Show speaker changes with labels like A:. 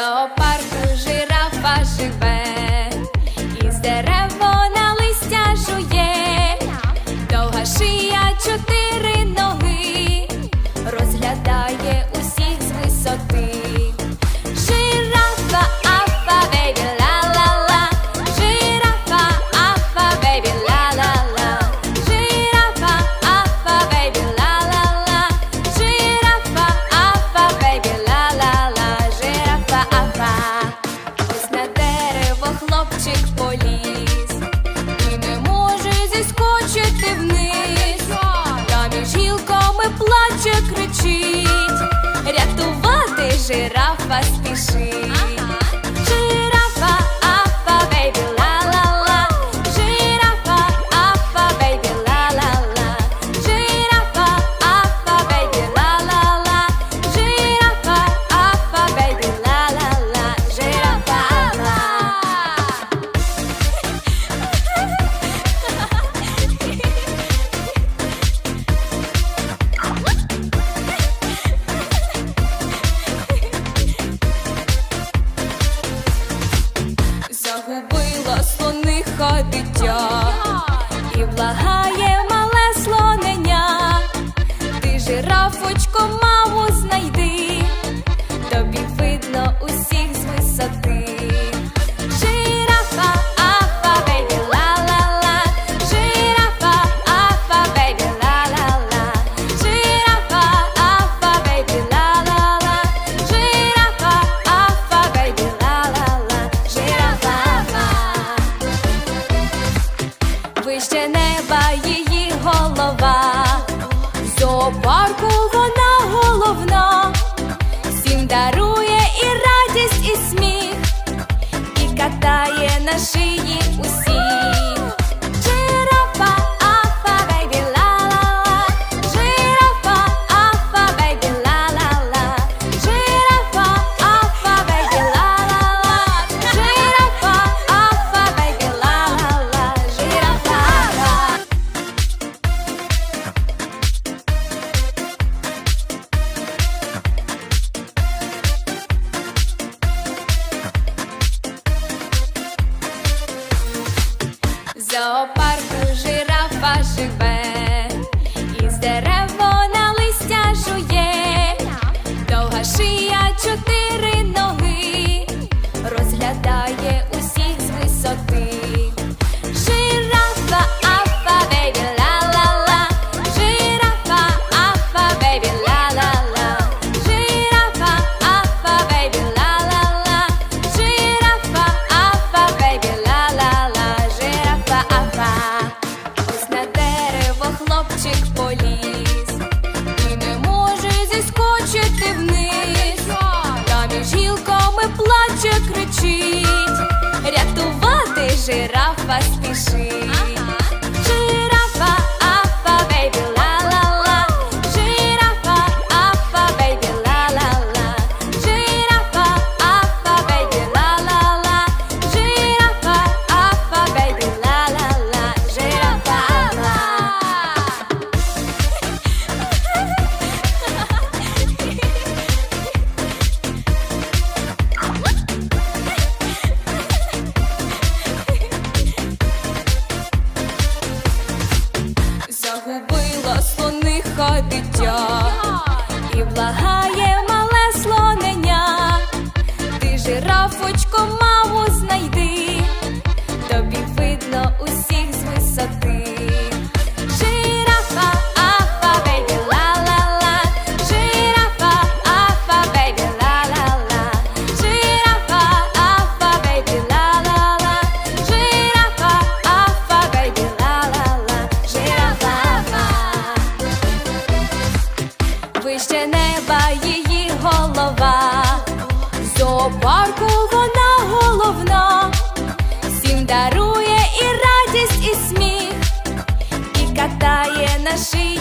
A: леопарду жирафа живе, із дерева. жирафа. дитя. зоопарку жирафа живе, із дерево на листя жує, довга шия чути. жирафа спішить. вище неба її голова, зоопарку вона головна, всім дарує і радість, і сміх, і катає на шиї